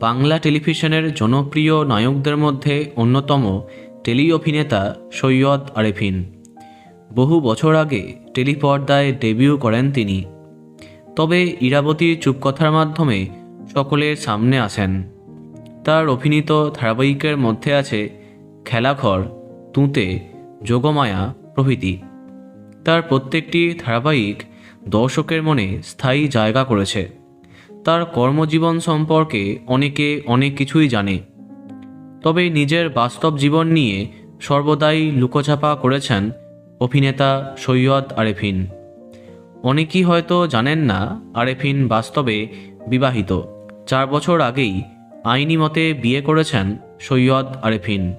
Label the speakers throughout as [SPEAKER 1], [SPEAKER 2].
[SPEAKER 1] বাংলা টেলিভিশনের জনপ্রিয় নায়কদের মধ্যে অন্যতম টেলি অভিনেতা সৈয়দ আরেফিন। বহু বছর আগে টেলিপর্দায় ডেবিউ করেন তিনি। তবে ইরাবতীর চুপকথার মাধ্যমে সকলের সামনে আসেন। তার অভিনীত ধারাবাহিকের মধ্যে আছে খেলাঘর, তুঁতে, যোগমায়া, প্রভৃতি। তার প্রত্যেকটি ধারাবাহিক দর্শকের মনে স্থায়ী জায়গা করেছে। তার কর্মজীবন সম্পর্কে অনেকে অনেক কিছুই জানে। তবে নিজের বাস্তব জীবন নিয়ে সর্বদাই লুকোছাপা করেছেন অভিনেতা সৈয়দ আরেফিন। অনেকেই হয়তো জানেন না আরেফিন বাস্তবে বিবাহিত। চার বছর আগেই আইনি মতে বিয়ে করেছেন সৈয়দ আরেফিন।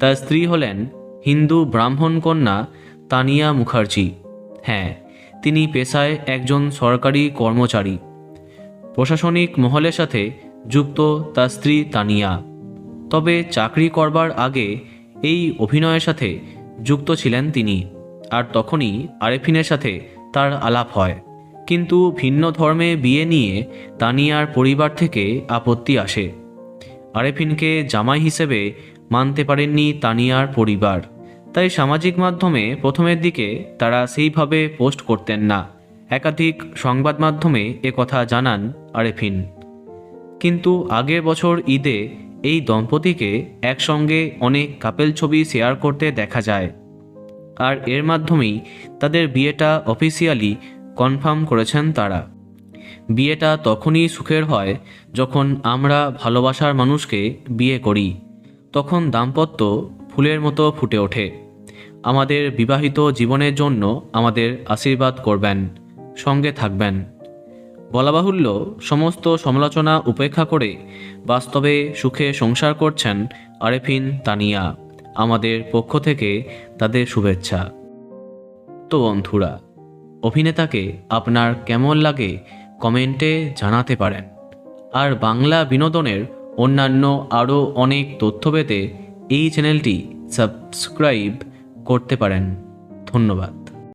[SPEAKER 1] তার স্ত্রী হলেন হিন্দু ব্রাহ্মণ কন্যা তানিয়া মুখার্জি। হ্যাঁ তিনি পেশায় একজন সরকারি কর্মচারী। প্রশাসনিক মহলের সাথে যুক্ত তার স্ত্রী তানিয়া। তবে চাকরি করবার আগে এই অভিনয়ের সাথে যুক্ত ছিলেন তিনি, আর তখনই আরেফিনের সাথে তার আলাপ হয়। কিন্তু ভিন্ন ধর্মে বিয়ে নিয়ে তানিয়ার পরিবার থেকে আপত্তি আসে। আরেফিনকে জামাই হিসেবে মানতে পারেননি তানিয়ার পরিবার, তাই সামাজিক মাধ্যমে প্রথমের দিকে তারা সেইভাবে পোস্ট করতেন না। একাধিক সংবাদ মাধ্যমে কথা জানান আরেফিন। কিন্তু আগের বছর ঈদে এই দম্পতিকে একসঙ্গে অনেক কাপেল ছবি শেয়ার করতে দেখা যায়। আর এর মাধ্যমেই তাদের বিয়েটা অফিসিয়ালি কনফার্ম করেছেন তারা। বিয়েটা তখনই সুখের হয় যখন আমরা ভালোবাসার মানুষকে বিয়ে করি, তখন দাম্পত্য ফুলের মতো ফুটে ওঠে। আমাদের বিবাহিত জীবনের জন্য আমাদের আশীর্বাদ করবেন, সঙ্গে থাকবেন। বলা বাহুল্য, সমস্ত সমালোচনা উপেক্ষা করে বাস্তবে সুখে সংসার করছেন আরেফিন তানিয়া, আমাদের পক্ষ থেকে তাদের শুভেচ্ছা। তো বন্ধুরা, অভিনেতাকে আপনার কেমন লাগে কমেন্টে জানাতে পারেন। আর বাংলা বিনোদনের অন্যান্য আরও অনেক তথ্য পেতে এই চ্যানেলটি সাবস্ক্রাইব করতে পারেন। ধন্যবাদ।